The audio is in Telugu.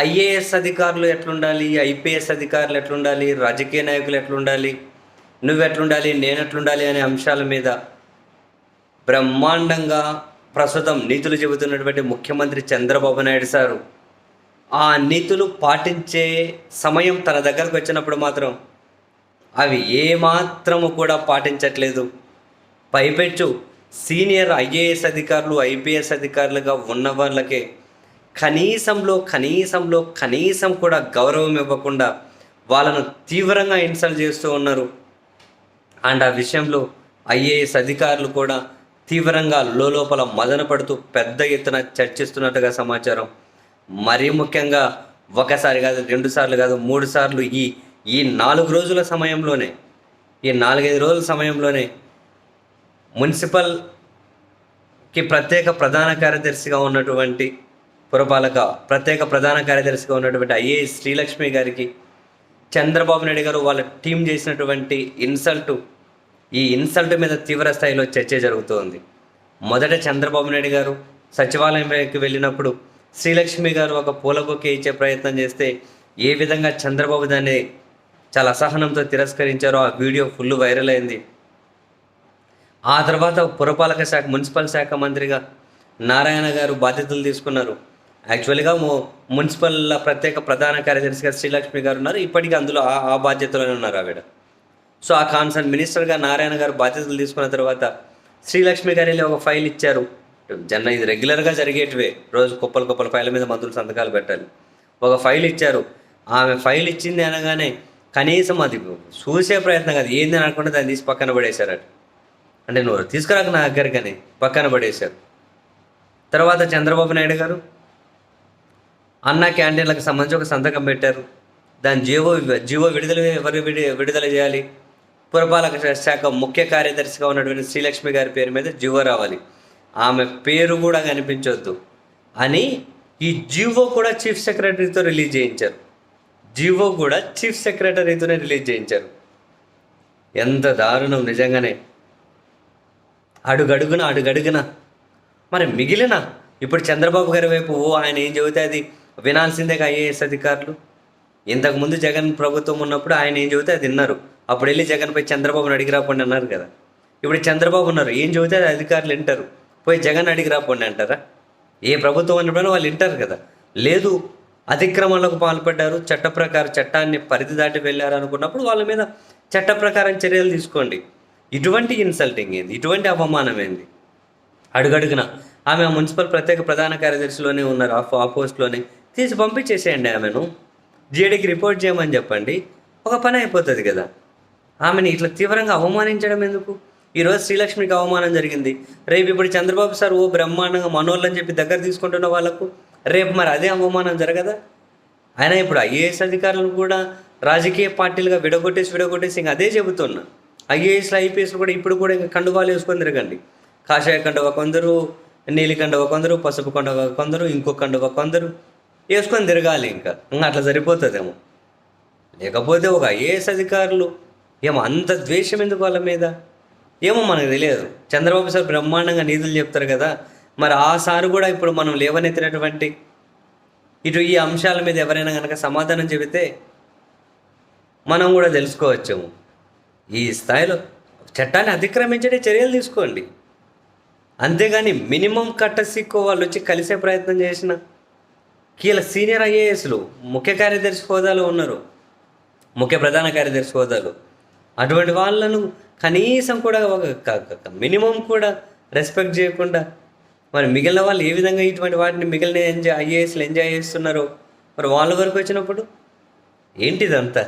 ఐఏఎస్ అధికారులు ఎట్లుండాలి? ఐపీఎస్ అధికారులు ఎట్లుండాలి? రాజకీయ నాయకులు ఎట్లుండాలి? నువ్వు ఎట్లుండాలి నేను ఎట్లుండాలి అనే అంశాల మీద బ్రహ్మాండంగా ప్రస్తుతం నీతులు చెబుతున్నటువంటి ముఖ్యమంత్రి చంద్రబాబు నాయుడు సారు ఆ నీతులు పాటించే సమయం తన దగ్గరకు వచ్చినప్పుడు మాత్రం అవి ఏమాత్రము కూడా పాటించట్లేదు. పైపెచ్చు సీనియర్ ఐఏఎస్ అధికారులు ఐపీఎస్ అధికారులుగా ఉన్న వాళ్ళకే కనీసంలో కనీసంలో కనీసం కూడా గౌరవం ఇవ్వకుండా వాళ్ళను తీవ్రంగా ఇన్సల్ట్ చేస్తూ ఉన్నారు. అండ్ ఆ విషయంలో ఐఏఎస్ అధికారులు కూడా తీవ్రంగా లోపల మదన పడుతూ పెద్ద ఎత్తున చర్చిస్తున్నట్టుగా సమాచారం. మరీ ముఖ్యంగా ఒకసారి కాదు రెండు సార్లు కాదు మూడు సార్లు ఈ ఈ నాలుగు రోజుల సమయంలోనే ఈ నాలుగైదు రోజుల సమయంలోనే మున్సిపల్కి ప్రత్యేక ప్రధాన కార్యదర్శిగా ఉన్నటువంటి పురపాలక ప్రత్యేక ప్రధాన కార్యదర్శిగా ఉన్నటువంటి ఐఏఎస్ శ్రీలక్ష్మి గారికి చంద్రబాబు నాయుడు గారు వాళ్ళ టీం చేసినటువంటి ఇన్సల్ట్ ఈ ఇన్సల్ట్ మీద తీవ్ర స్థాయిలో చర్చ జరుగుతోంది. మొదట చంద్రబాబు నాయుడు గారు సచివాలయంకి వెళ్ళినప్పుడు శ్రీలక్ష్మి గారు ఒక పూల బొకే ఇచ్చే ప్రయత్నం చేస్తే ఏ విధంగా చంద్రబాబు దాన్ని చాలా అసహనంతో తిరస్కరించారో ఆ వీడియో ఫుల్ వైరల్ అయింది. ఆ తర్వాత పురపాలక శాఖ మున్సిపల్ శాఖ మంత్రిగా నారాయణ గారు బాధ్యతలు తీసుకున్నారు. యాక్చువల్గా మున్సిపల్ ప్రత్యేక ప్రధాన కార్యదర్శిగా శ్రీలక్ష్మి గారు ఉన్నారు. ఇప్పటికీ అందులో ఆ ఆ బాధ్యతలోనే ఉన్నారు ఆవిడ. సో ఆ కాన్సర్న్ మినిస్టర్గా నారాయణ గారు బాధ్యతలు తీసుకున్న తర్వాత శ్రీలక్ష్మి గారి ఒక ఫైల్ ఇచ్చారు. జన ఇది రెగ్యులర్గా జరిగేటివే. రోజు కుప్పలు కుప్పల ఫైల్ మీద మంత్రులు సంతకాలు పెట్టాలి. ఒక ఫైల్ ఇచ్చారు. ఆమె ఫైల్ ఇచ్చింది అనగానే కనీసం అది చూసే ప్రయత్నం కాదు. ఏంది అని అనుకుంటే దాన్ని తీసి పక్కన పడేశారట. అంటే నువ్వు తీసుకురాక నా దగ్గరికని. పక్కన పడేశారు. తర్వాత చంద్రబాబు నాయుడు గారు అన్న క్యాంటీన్లకు సంబంధించి ఒక సంతకం పెట్టారు. దాని జీవో జీవో విడుదల ఎవరు విడి విడుదల చేయాలి? పురపాలక శాఖ ముఖ్య కార్యదర్శిగా ఉన్నటువంటి శ్రీలక్ష్మి గారి పేరు మీద జీవో రావాలి. ఆమె పేరు కూడా కనిపించొద్దు. అని ఈ జీవో కూడా చీఫ్ సెక్రటరీతో రిలీజ్ చేయించారు. జీవో కూడా చీఫ్ సెక్రటరీతోనే రిలీజ్ చేయించారు. ఎంత దారుణం నిజంగానే. అడుగడుగున అడుగడుగున. మరి మిగిలిన ఇప్పుడు చంద్రబాబు గారి వైపు ఓ ఆయన ఏం చెబితే అది? వినాల్సిందేగా ఐఏఎస్ అధికారులు. ఇంతకుముందు జగన్ ప్రభుత్వం ఉన్నప్పుడు ఆయన ఏం చెబితే అది విన్నారు అప్పుడు వెళ్ళి జగన్పై చంద్రబాబుని అడిగి రాపోండి అన్నారు కదా. ఇప్పుడు చంద్రబాబు ఉన్నారు. ఏం చెబితే అది అధికారులు వింటారు. పోయి జగన్ అడిగి రాపండి అంటారా? ఏ ప్రభుత్వం అన్నప్పుడు వాళ్ళు వింటారు కదా. లేదు అతిక్రమణలకు పాల్పడ్డారు. చట్ట ప్రకారం చట్టాన్ని పరిధి దాటి వెళ్ళారు అనుకున్నప్పుడు వాళ్ళ మీద చట్ట ప్రకారం చర్యలు తీసుకోండి. ఇటువంటి ఇన్సల్టింగ్ ఏంది? ఇటువంటి అవమానం ఏంది? అడుగడుగున. ఆమె మున్సిపల్ ప్రత్యేక ప్రధాన కార్యదర్శిలోనే ఉన్నారు. ఆ పోస్ట్లోనే. తీసి పంపించేసేయండి ఆమెను. జేడీకి రిపోర్ట్ చేయమని చెప్పండి. ఒక పని అయిపోతుంది కదా. ఆమెని ఇట్లా తీవ్రంగా అవమానించడం ఎందుకు? ఈరోజు శ్రీలక్ష్మికి అవమానం జరిగింది. రేపు ఇప్పుడు చంద్రబాబు సార్ ఓ బ్రహ్మాండంగా మనోళ్ళని చెప్పి దగ్గర తీసుకుంటున్న వాళ్ళకు రేపు మరి అదే అవమానం జరగదా? ఆయన ఇప్పుడు ఐఏఎస్ అధికారులు కూడా రాజకీయ పార్టీలుగా విడగొట్టేసి విడగొట్టేసి ఇంకా అదే చెబుతున్నా. ఐఏఎస్లు ఐపీఎస్లు కూడా ఇప్పుడు కూడా ఇంకా కండువాలు వేసుకొని తిరగండి. కాషాయ కండువ కొందరు నీలి కండువ కొందరు పసుపు కండువ కొందరు ఇంకో కండువ కొందరు. వేసుకొని తిరగాలి ఇంకా. ఇంకా అట్లా సరిపోతుందేమో. లేకపోతే ఒక ఐఏఎస్ అధికారులు ఏమో అంత ద్వేషం ఎందుకు వాళ్ళ మీద? ఏమో మనకు తెలియదు. చంద్రబాబు సార్ బ్రహ్మాండంగా నిధులు చెప్తారు కదా. మరి ఆ సారు కూడా ఇప్పుడు మనం లేవనెత్తినటువంటి ఇటు ఈ అంశాల మీద ఎవరైనా కనుక సమాధానం చెబితే మనం కూడా తెలుసుకోవచ్చాము. ఈ స్థాయిలో చట్టాన్ని అతిక్రమించడే చర్యలు తీసుకోండి. అంతేగాని మినిమం కట్టసిక్కో వాళ్ళు వచ్చి కలిసే ప్రయత్నం చేసిన కీల సీనియర్ ఐఏఎస్లు ముఖ్య కార్యదర్శి హోదాలో ఉన్నారు. ముఖ్య ప్రధాన కార్యదర్శి హోదాలు. అటువంటి వాళ్ళను కనీసం కూడా ఒక మినిమం కూడా రెస్పెక్ట్ చేయకుండా మరి మిగిలిన వాళ్ళు ఏ విధంగా ఇటువంటి వాటిని మిగిలిన ఎంజాయ్ ఐఏఎస్లు ఎంజాయ్ చేస్తున్నారో మరి వాళ్ళ వరకు వచ్చినప్పుడు ఏంటిదంతా?